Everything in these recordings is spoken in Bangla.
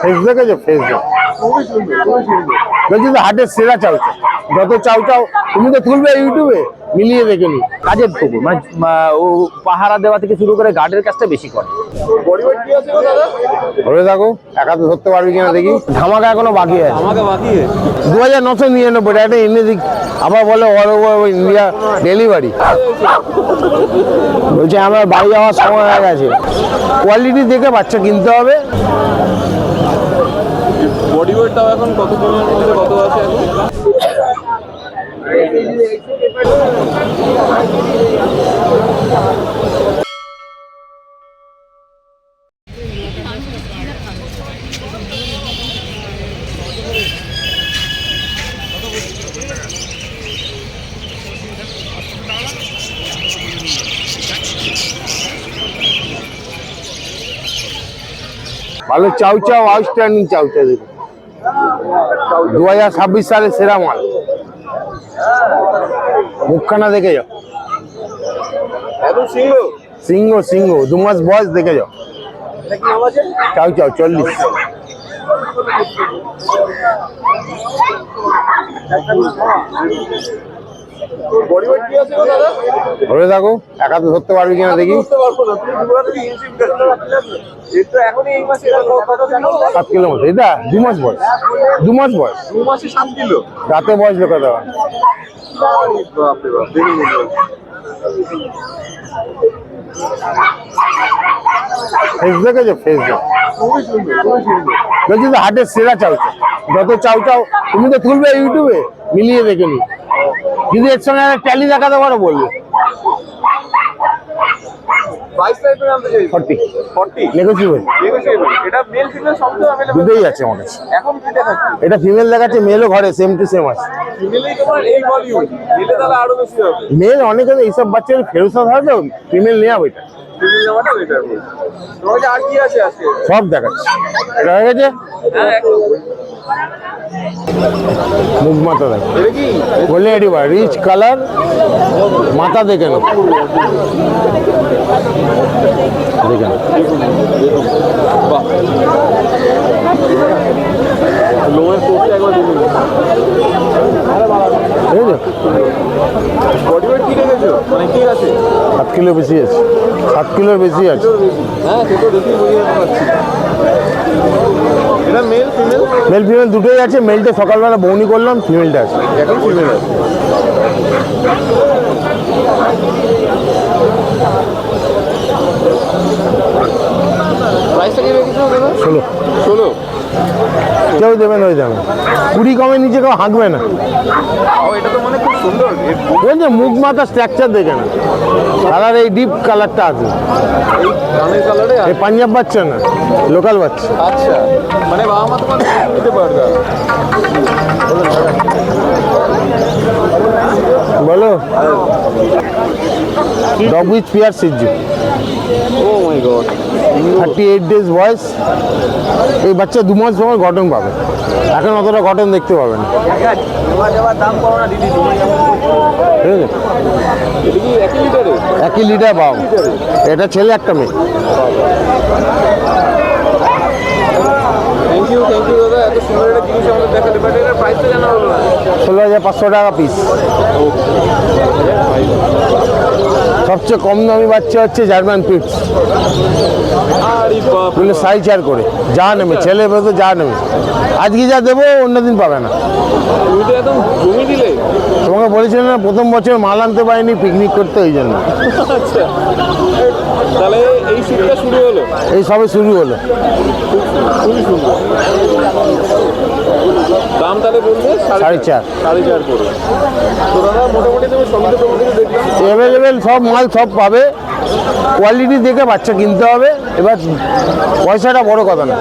ফেস দেখেছ ফেস দেখ বলছি তো হাটের সেরা চাউ চাউ যত চাউ চাউ তুমি তো তুলবে ইউটিউবে মিলিয়ে দেখে নি কাজের কুকুর মানে ও পাহারা দেওয়া থেকে শুরু করে গার্ডের কাজটা বেশি করে। ধরে থাকো একাতে ধরতে পারবি কিনা দেখি। ধামাকা এখনও বাকি আছে। আমাকে বাকি দু হাজার নশো নিরানব্বই টাকা একটা এনে দিক। আবার বলে অল ওভার ইন্ডিয়া ডেলিভারি বলছে আমার বাড়ি যাওয়ার সময় হয়ে গেছে। কোয়ালিটি দেখে বাচ্চা কিনতে হবে। বডি ওয়েটটাও এখন কত মধ্যে কত আছে? এখন ভালো চাউ চাউ আউটস্ট্যান্ডিং চাউ চাউ দেখুন। দু হাজার ছাব্বিশ সালে সেরা মাল। মুখখানা দেখে যাও। সিংহ? সিংহ সিংহ দু মাস বয়স দেখে যাও। চাও চাউ চল্লিশ। Thank দাদা ধরে থাকো। একা তো ধরতে পারবি কিনা দেখি। সাত কিলো মতো। এটা দু মাস বয়স। দু মাস বয়স। দু মাসে সাত কিলো রাতে বয়স লোক দেওয়া বাপরে বাপ দেখে নিন ফেস দেখেছ ফেস দেখ খুবই সুন্দর খুবই সুন্দর বলছি তো হাটের সেরা চাউ যত চাউ চাউ তুমি তো তুলবে ইউটিউবে মিলিয়ে দেখে নি যদি এর সঙ্গে ট্যালি দেখাতে পারো বলবে। দুটোই আছে। আমার কাছে। এটা ফিমেল দেখাচ্ছে মেলও ঘরে সেম টু সেম আছে। মেলে অনেকে এইসব বাচ্চাদের ফেরোসা হয় তো ফিমেল নেওয়া ওইটা সব দেখাচ্ছে। এটা হয়ে গেছে? মুখ মাথা দেখো। এটি রিচ কালার মাথা দেখে দেখে নাও। সাত কিলো বেশি আছে। সাত কিলোর বেশি আছে। হ্যাঁ মেল ফিমেল দুটোই আছে। মেলটা সকালবেলা বৌনি করলাম ফিমেলটা আছে। এখন ফিমেল ষোলো। ষোলো? কেউ দেবেন ওই দামে কুড়ি কমে নিচে কেউ হাঁকবে না। তো মানে বলছে মুখ মাথা স্ট্রাকচার দেখে না কালার এই ডিপ কালারটা আছে। এই পাঞ্জাব বাচ্চা না লোকাল বাচ্চা। আচ্ছা মানে বাবা মা তোমার পারবে বলো। ডগ উইথ পিয়ার সিজু ও my god thirty eight days বয়স এই বাচ্চা দু মাস সময় গঠন পাবে। এখন অতটা গঠন দেখতে পাবে না। দাম করো না দিদি। ঠিক আছে এটা কি একই লিটারে পাও এটা ছেলে একটা মেয়ে ষোলো হাজার পাঁচশো টাকা পিস সবচেয়ে কম দামি বাচ্চা হচ্ছে জার্মান পিটস সাইজ বলে সাই চার করে। যা নেবে ছেলে মেয়ে তো যা নেবে। আজকে যা দেবো অন্যদিন পাবে না। তোমাকে বলেছিলাম না প্রথম বছর মাল আনতে পারিনি পিকনিক করতে ওই জন্য। আচ্ছা। তাহলে এই শীতটা শুরু হলো? এই সবে শুরু হলো। খুবই সুন্দর। দাম তাহলে বলবে সাড়ে চার। সাড়ে চার করে। তো দাদা মোটামুটি তুমি সঙ্গে তোমার দেখলাম অ্যাভেলেবেল সব মাল সব পাবে। কোয়ালিটি দেখে বাচ্চা কিনতে হবে। এবার পয়সাটা বড় কথা না।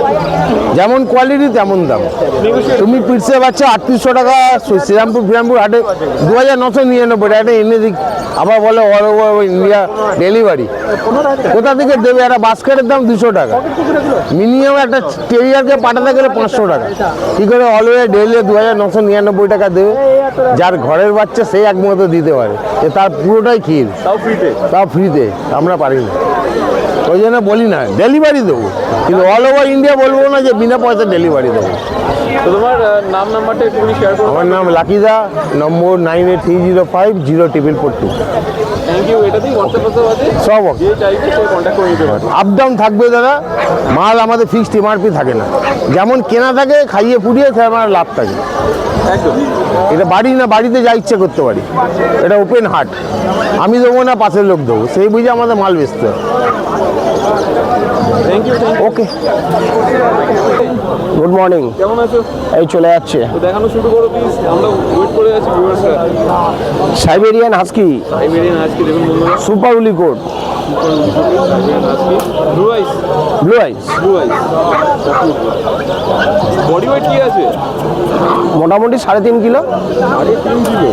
যেমন কোয়ালিটি তেমন দাম। তুমি পিটসে বাচ্চা আটত্রিশশো টাকা শ্রীরামপুর ফিরামপুর হাটে দু হাজার নশো নিরানব্বই টাকা এনে দিক। আবার বলে অল ওভার ইন্ডিয়া ডেলিভারি কোথা থেকে দেবে? একটা বাস্কেটের দাম দুশো টাকা। মিনিমাম একটা টেরিয়ারকে পাঠাতে গেলে পাঁচশো টাকা। কি করে অলওয়ে ডেলি দু হাজার নশো নিরানব্বই টাকা দেবে? যার ঘরের বাচ্চা সেই একমত দিতে পারে। তার পুরোটাই ক্ষীর। তাও ফ্রিতে তাও ফ্রিতে আমরা পারি না। ওই জন্য বলি না ডেলিভারি দেবো। কিন্তু অল ওভার ইন্ডিয়া বলব না যে বিনা পয়সা ডেলিভারি দেবো। তো তোমার নাম নাম্বারটা একটুখানি শেয়ার করো। আমার নাম লাকিদা number nine eight three zero five zero triple four two thank you এটাতেই হোয়াটসঅ্যাপ হোয়াটসঅ্যাপ আছে সব যে চাইবে সে কন্ট্যাক্ট করে নিতে পারে আপ ডাউন থাকবে দাদা মাল আমাদের ফিক্সড এমআরপি থাকে না। যেমন কেনা থাকে খাইয়ে পুড়িয়ে সে আমার লাভ থাকে। একদম। এটা বাড়ি না বাড়িতে যা ইচ্ছে করতে পারি। এটা ওপেন হার্ট আমি দেবো না পাশের লোক দেবো। সেই বুঝে আমাদের মাল বেচতে থ্যাংক ওকে গুড মর্নিং কেমন আছো? এই চলে যাচ্ছে। দেখানো শুরু করো প্লিজ আমরা ওয়েট করে আছি ভিউয়ার্সরা সাইবেরিয়ান হাস্কি সাইবেরিয়ান আজকে দেখুন বন্ধুরা। Super wooly coat blue eyes blue eyes blue eyes body weight কি আছে? মোটামুটি সাড়ে তিন কিলো। আরে তিন kilo.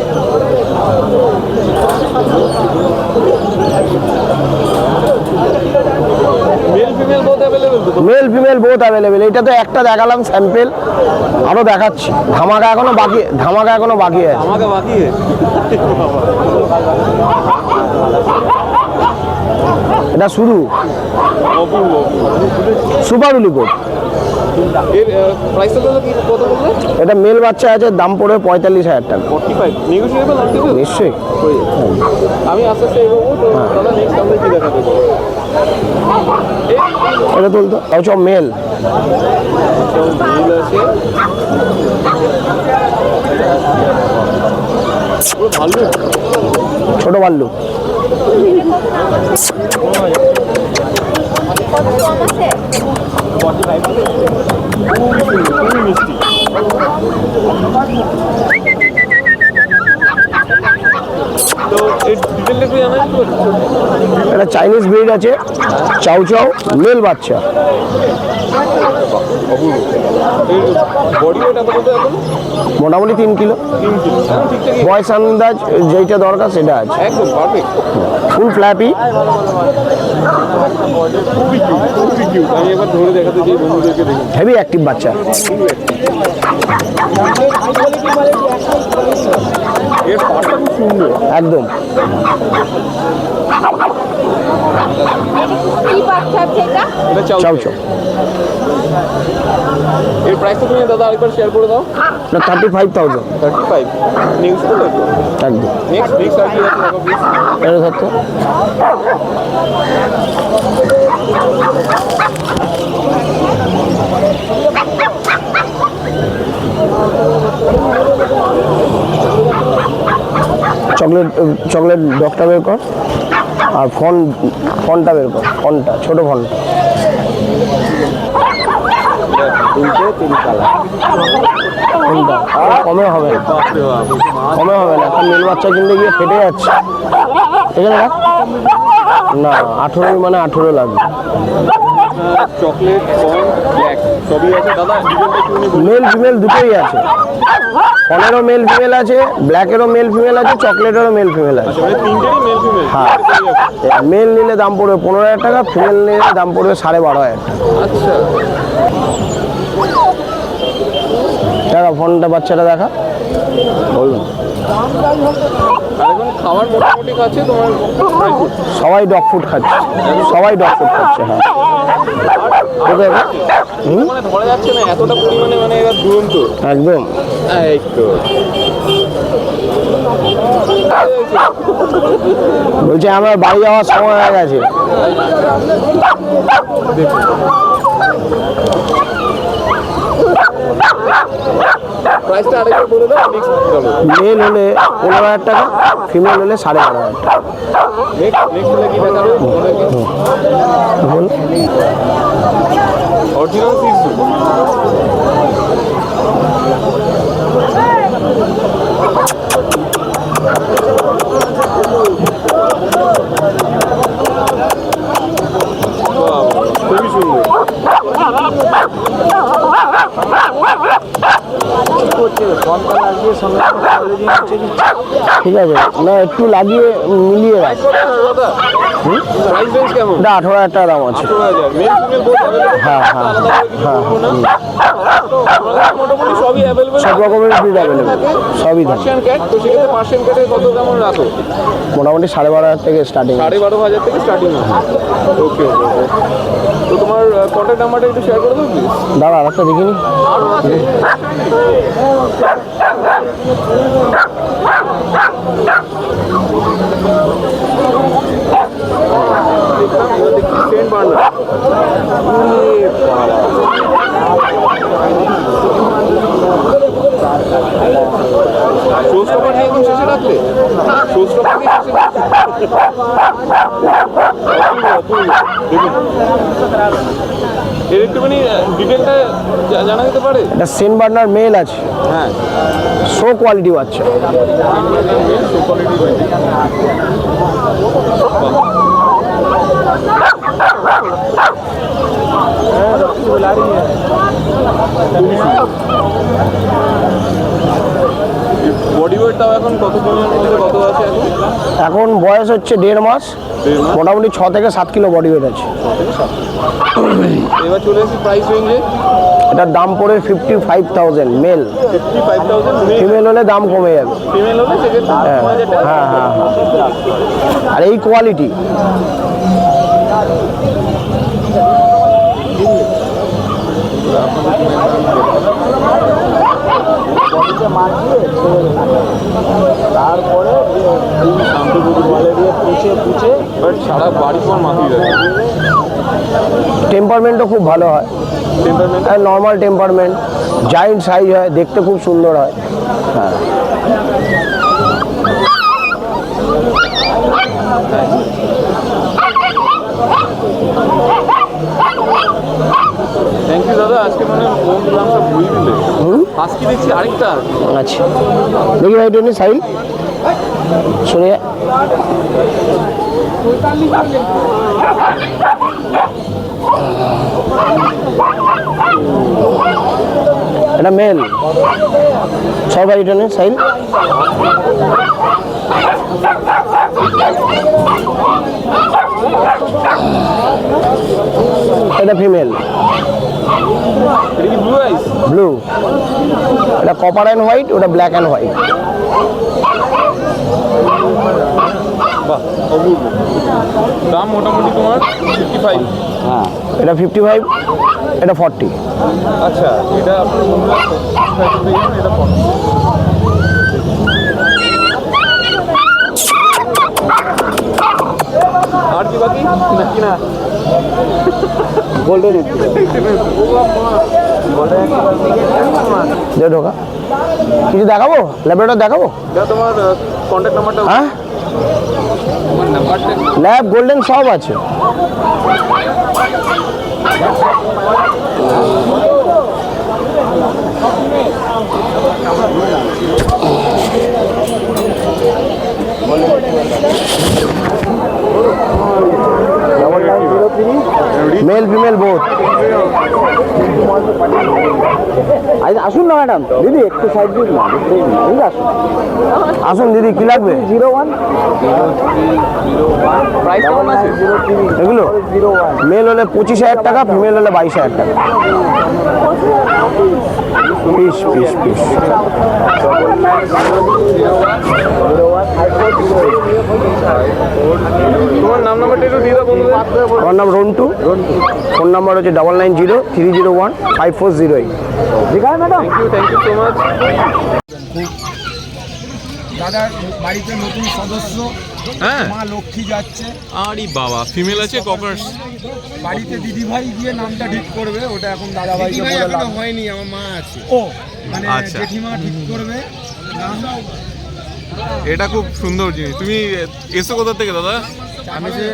Male female both available এটা তো একটা দেখালাম স্যাম্পেল আরও দেখাচ্ছি। ধামাকা এখনও বাকি ধামাকা এখনও বাকি আছে। এটা শুরু। সুপার উলি কোড এর প্রাইসটা দাদা কি? কত বললে? এটা মেল বাচ্চা আছে দাম পড়বে পঁয়তাল্লিশ হাজার টাকা। নিশ্চয়ই। আমি আস্তে আস্তে এগোবো তো এটা তুলতো মেল ছোট বাল্লু। মিষ্টি এটা চাইনিজ ব্রিড আছে। চাউ চাউ মেল বাচ্চা। মোটামুটি তিন কিলো। বয়স আন্দাজ যেইটা দরকার সেটা আছে। ফুল ফ্ল্যাপি খুবই কিউট খুবই কিউট আমি ধরে দেখাতে চাই বন্ধুদেরকে দেখুন হেভি অ্যাক্টিভ বাচ্চা। এর খুব সুন্দর। একদম। কি এটা? এটা চাউ চাউ এর প্রাইসটা তুমি দাদা আরেকবার শেয়ার করে দাও। এটা thirty five thousand thirty five next করো একদম। নেক্সট নেক্সট আর কি আছে এটা সত্য চকলেট চকলেট ডগটা বের কর। আর ফোন, ফোনটা বের কর, ফোনটা, ছোট ফোনটা কমে হবে কমে হবে না। এখন নীল বাচ্চা কিনতে গিয়ে ফেটে যাচ্ছে। ঠিক আছে না? আঠেরো মানে আঠেরো লাগবে। Chocolate corn black. সবই আছে। দাদা মেল ফিমেল দুটোই আছে। ফোনেরও মেল ফিমেল আছে ব্ল্যাকেরও মেল ফিমেল আছে চকলেটেরও মেল ফিমেল আছে। আচ্ছা মানে তিনটেরই মেল ফিমেল? হ্যাঁ। মেল নিলে দাম পড়বে পনেরো হাজার টাকা ফিমেল নিলে দাম পড়বে সাড়ে বারো হাজার টাকা। আচ্ছা। দেখা ফোনটা বাচ্চাটা দেখা। বলুন। খাবার মোটামুটি খাচ্ছে তোমার? সবাই ডগ ফুড খাচ্ছে। সবাই ডগ ফুড খাচ্ছে হ্যাঁ? হুম? মানে ধরা যাচ্ছে না এতটা পরিমাণে মানে এরা দুরন্ত। একদম। এই তো। বলছে আমার বাড়ি যাওয়ার সময় হয়ে গেছে। মেল হলে পনেরো হাজার টাকা ফিমেল হলে সাড়ে বারো হাজার টাকা। ঠিক আছে না একটু লাগিয়ে মিলিয়ে রাখ। রেঞ্জ আঠারো হাজার টাকা দাম আছে। হ্যাঁ হ্যাঁ হ্যাঁ সবই অ্যাভেলেবেল সব রকমের ব্রিড অ্যাভেলেবেল সবই মোটামুটি সাড়ে বারো হাজার থেকে স্টার্টিং সাড়ে বারো হাজার থেকে স্টার্টিং ওকে ওকে তোমার নাম্বারটা একটু শেয়ার করে দেবো প্লিজ দাঁড়া আর একটা দেখিনি। আরও আছে সেন্ট নিয়ে শেষে রাখলে? শোস্টপার নিয়ে শেষে এর একটুখানি ডিটেলটা জানা যেতে পারে? এটা সেন্ট বার্নার মেল আছে। হ্যাঁ। শো কোয়ালিটি বাচ্চা বডি ওয়েটটাও এখন কত কত আছে এখন? বয়স হচ্ছে দেড় মাস। মোটামুটি ছ থেকে সাত কিলো বডি ওয়েট আছে। এবার চলে এসেছি প্রাইস রেঞ্জে এটার দাম পড়ে fifty five thousand male fifty five thousand female হলে দাম কমে যাবে। আর ফিমেল হলে বাট সারা বাড়ি তোমার মাথায় যাবে টেম্পারমেন্টও খুব ভালো হয়। টেম্পারমেন্ট আর নর্মাল টেম্পারমেন্ট জায়েন্ট সাইজ হয় দেখতে খুব সুন্দর হয়। হ্যাঁ থ্যাংক ইউ দাদা আজকে মানে ফোন দিলাম সব ভুল দিলে আজকে দেখছি? আরেকটা। আচ্ছা। দেখি ভাই টনি সাইল। সরে। এটা মেল সব ভাই টনি সাইল। এটা ফিমেল এটা ফিমেল ব্লু এটা কপার অ্যান্ড হোয়াইট ওটা ব্ল্যাক অ্যান্ড হোয়াইট দাম মোটামুটি তোমার ফিফটি ফাইভ এটা ফিফটি ফাইভ এটা ফর্টি আচ্ছা এটা আপনার বন্ধুরা 55 পেয়ে যাবেন, এটা 40 আর কি বাকি নাকি না গোল্ডেন দে ঢোকা। কিছু দেখাবো? ল্যাবরেটর দেখাবো? তোমার কন্ট্যাক্ট নাম্বারটা হ্যাঁ? ল্যাব গোল্ডেন সব আছে মেল ফিমেল বোথ আসুন না ম্যাডাম। দিদি একটু সাইড দিন না আছে আসুন। আসুন দিদি কি লাগবে? জিরো ওয়ান প্রাইস কেমন আছে? এগুলো? মেল হলে পঁচিশ হাজার টাকা ফিমেল হলে বাইশ হাজার টাকা। পিস পিস পিস তোমার নাম নাম্বারটা একটু দিয়ে দাও বন্ধুদের। আমার নাম রন্টু। ফোন নাম্বার হচ্ছে double nine zero three zero one five four zero eight madam. Thank you thank you so much দাদার বাড়িতে নতুন সদস্য হ্যাঁ। মা লক্ষ্মী যাচ্ছে। আরে বাবা ফিমেল আছে ককার্স বাড়িতে দিদিভাই গিয়ে নামটা ঠিক করবে ওটা এখন দাদা ভাইকে বলে লাভ হয়নি আমার মা আছে। ও মানে আচ্ছা। জেঠিমা ঠিক করবে। নাম এটা খুব সুন্দর জিনিস। তুমি এসো কোথা থেকে দাদা? আমি যে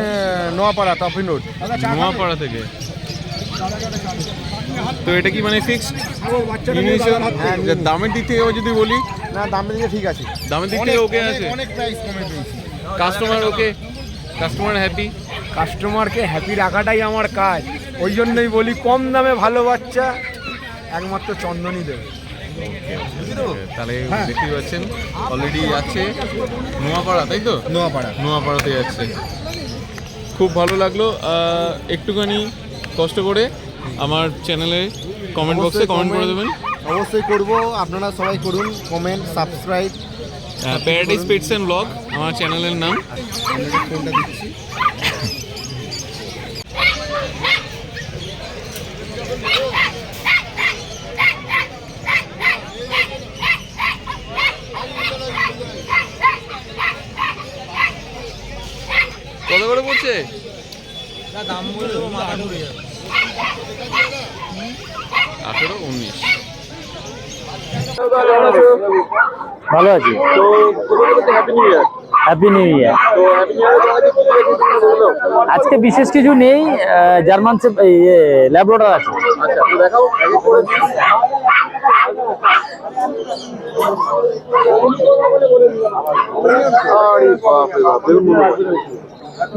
নোয়াপাড়া তফিন রোড। নোয়াপাড়া থেকে। তো এটা কি মানে ফিক্সড হ্যাঁ, দামের দিক থেকে যদি বলি। না দামের দিকে ঠিক আছে। দামের দিক থেকে ওকে আছে। অনেক প্রাইস কমে দিয়েছি। কাস্টমার ওকে কাস্টমার হ্যাপি কাস্টমারকে হ্যাপি রাখাটাই আমার কাজ। ওই জন্যই বলি কম দামে ভালো বাচ্চা একমাত্র চন্দনই দেবে। তাহলে দেখতেই পাচ্ছেন অলরেডি আছে নোয়াপাড়া তাই তো? নোয়াপাড়া। নোয়াপাড়াতে যাচ্ছে খুব ভালো লাগল একটুখানি কষ্ট করে আমার চ্যানেলে কমেন্ট বক্সে কমেন্ট করে দেবেন। অবশ্যই করব। আপনারা সবাই করুন comment subscribe paradise pets and blog আমার চ্যানেলের নাম। ফোনটা দিচ্ছি কত করে পড়ছে? আঠেরো উনিশ। ভালো আছি। হ্যাপি নিউ ইয়ার আজকে বিশেষ কিছু নেই জার্মান ল্যাবরেটর আছে। আচ্ছা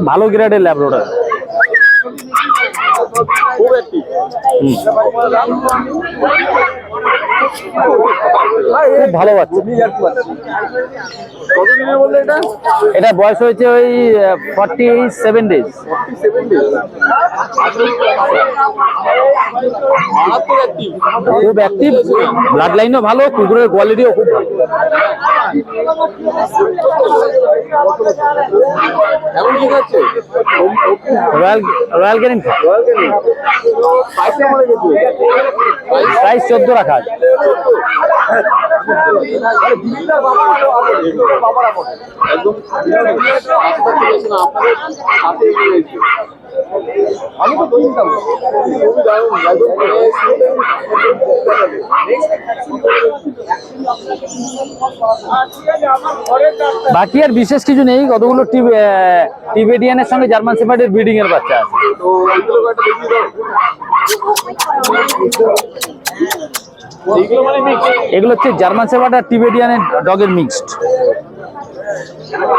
ভালো গ্রেডের ল্যাবরেটর। খুব একটি। খুব ভালো বাচ্চা। এটা? বয়স হয়েছে ওই ফর্টি সেভেন ডেজ খুব অ্যাক্টিভ ব্লাড লাইনও ভালো কুকুরের কোয়ালিটিও খুব ভালো। রয়্যাল রয়্যাল গ্যারেন্টি লেগেছে প্রাইস চোদ্দ রাখা। আমি তো কিনতাম। খুবই দারুণ বাকি আর বিশেষ কিছু নেই, কতগুলো টিবেডিয়ানের সঙ্গে জার্মান সেপার্ডের ব্রিডিং এর বাচ্চা আছে। এগুলো হচ্ছে জার্মান সেবাটা আর টিবেডিয়ানের ডগের মিক্সড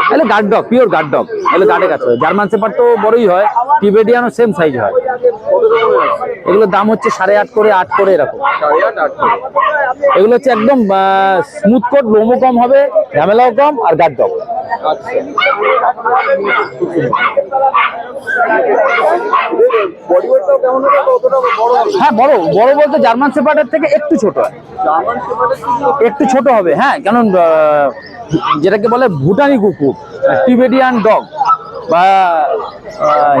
এগুলো guard dog pure guard dog এগুলো গার্ডের কাছে হয়। জার্মান সেপার্ড তো বড়ই হয় টিবেডিয়ানও সেম সাইজ হয়। এগুলোর দাম হচ্ছে সাড়ে আট করে আট করে এরকম। এগুলো হচ্ছে একদম স্মুথ কোট লোমও কম হবে ঝামেলাও কম আর গার্ড ডগ হ্যাঁ বড় বড় বলতে জার্মান সেপার্টের থেকে একটু ছোট হয়। একটু ছোট হবে হ্যাঁ কারণ আহ, যেটাকে বলে ভুটানি কুকুর, টিবেডিয়ান ডগ বা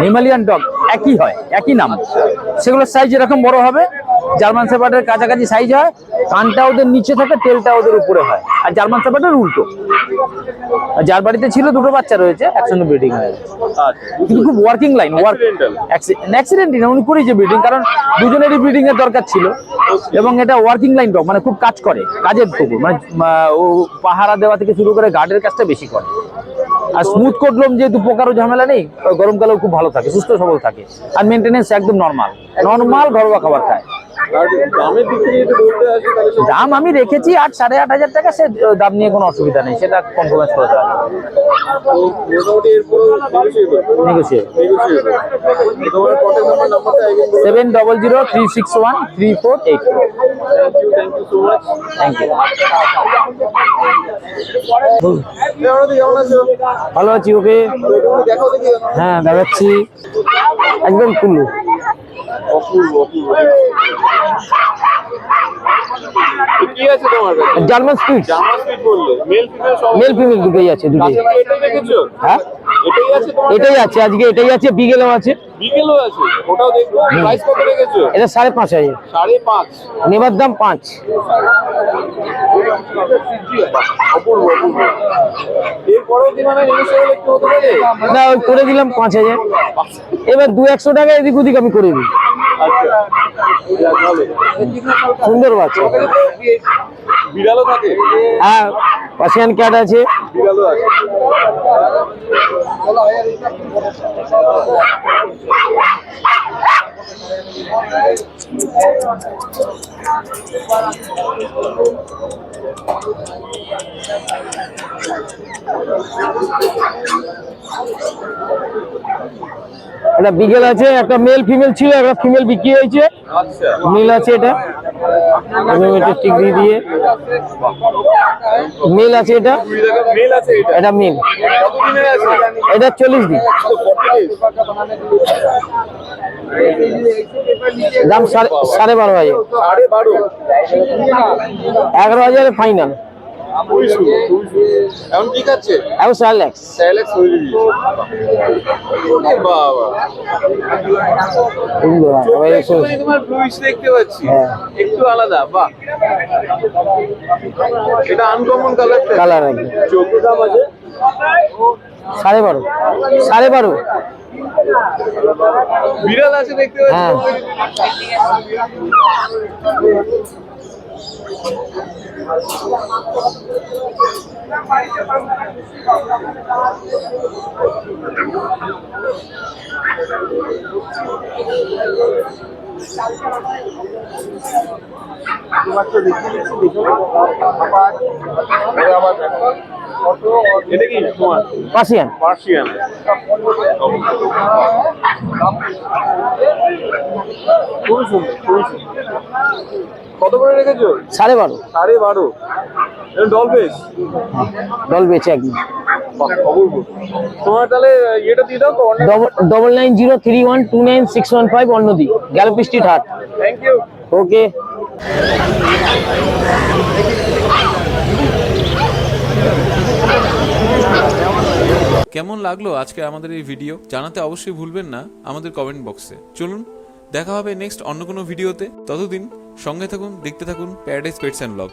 হিমালয়ান ডগ, একই হয়, একই নাম। সেগুলোর সাইজ এরকম বড় হবে জার্মান সেপার্ডের কাছাকাছি সাইজ হয় কানটা ওদের নিচে থাকে তেলটা ওদের উপরে হয়। আর জার্মান সেপার্ডের উল্টো। আর যার বাড়িতে ছিল দুটো বাচ্চা রয়েছে একসঙ্গে ব্রিডিং হয়ে গেছে। আচ্ছা। কিন্তু খুব ওয়ার্কিং লাইন ওয়ার্ক অ্যাক্সিডেন্টই না উনি করেছে ব্রিডিং কারণ দুজনেরই ব্রিডিং এর দরকার ছিল। এবং এটা ওয়ার্কিং লাইন ডগ মানে খুব কাজ করে কাজের কুকুর মানে ও পাহারা দেওয়া থেকে শুরু করে গার্ডের কাজটা বেশি করে। আর স্মুথ করলাম যেহেতু পোকারও ঝামেলা নেই গরমকালেও খুব ভালো থাকে সুস্থ সবল থাকে। আর মেনটেনেন্স একদম নর্মাল নর্মাল ঘরোয়া খাবার খায়। দাম আমি রেখেছি আট সাড়ে আট হাজার টাকা সে দাম নিয়ে কোনো অসুবিধা নেই সেটা কম্প্রোমাইজ করা যাবে। বলো। Seven double zero three six one three four eight thank you ভালো আছি ওকে? হ্যাঁ দেখাচ্ছি। একদম কুল্লু অপূর্ব অপূর্ব কি আছে তোমার কাছে? জার্মান স্পিড জার্মান স্পিড বললে। মেল ফিমেল সব মেল ফিমেল দুটোই আছে দুটোই। এটাই রেখেছো হ্যাঁ? এটাই আছে তোমার এটাই আছে আজকে এটাই আছে বিগেলও আছে। বিকেলও আছে ওটাও দেখব। প্রাইস কত রেখেছো? এটা সাড়ে পাঁচ হাজার। সাড়ে পাঁচ। নেবার দাম পাঁচ। অপূর্ব অপূর্ব। এরপরেও কি মানে নেগোসিয়েবল একটু হতে পারে? না ওই করে দিলাম পাঁচ হাজার। এবার দু একশো টাকা এদিক ওদিক আমি করে দিই। সুন্দর বাচ্চা। বিড়ালও থাকে? হ্যাঁ পাশিয়ান ক্যাট আছে। বিড়ালও আছে। একটা বিকেল আছে একটা মেল ফিমেল ছিল একটা ফিমেল বিক্রি হয়েছে। আচ্ছা। মেল আছে এটা। এটা দিয়ে মেল আছে এটা। এটা। এটা মেল এটা চল্লিশ দিন। তো 40 দাম সাড়ে বারো হাজার। এগারো হাজার ফাইনাল এখন কি খাচ্ছে এখন স্যালেক্স স্যালেক্স হয়ে বাবা। চোখটা একটুখানি তোমার ব্লুইশ দেখতে পাচ্ছি। হ্যাঁ। একটু আলাদা বাহ। এটা আনকমন কালার দাম আছে। সাড়ে বারো। সাড়ে বারো। বিড়াল আছে দেখতে হ্যাঁ। এটা কি? পার্সিয়ান। পার্সিয়ান। খুবই সুন্দর খুবই সুন্দর। কত করে রেখেছো? সাড়ে বারো। সাড়ে বারো। একদম। তোমার তাহলে ইয়েটা দিয়ে দাও double nine zero three one two nine six one five অন্যদি Galiff street হাট। থ্যাংক ইউ ওকে কেমন লাগল আজকে আমাদের এই ভিডিও জানাতে অবশ্যই ভুলবেন না আমাদের কমেন্ট বক্সে চলুন দেখা হবে নেক্সট অন্য কোনো ভিডিওতে ততদিন সঙ্গে থাকুন দেখতে থাকুন প্যারাডাইস পেটস অ্যান্ড ব্লগ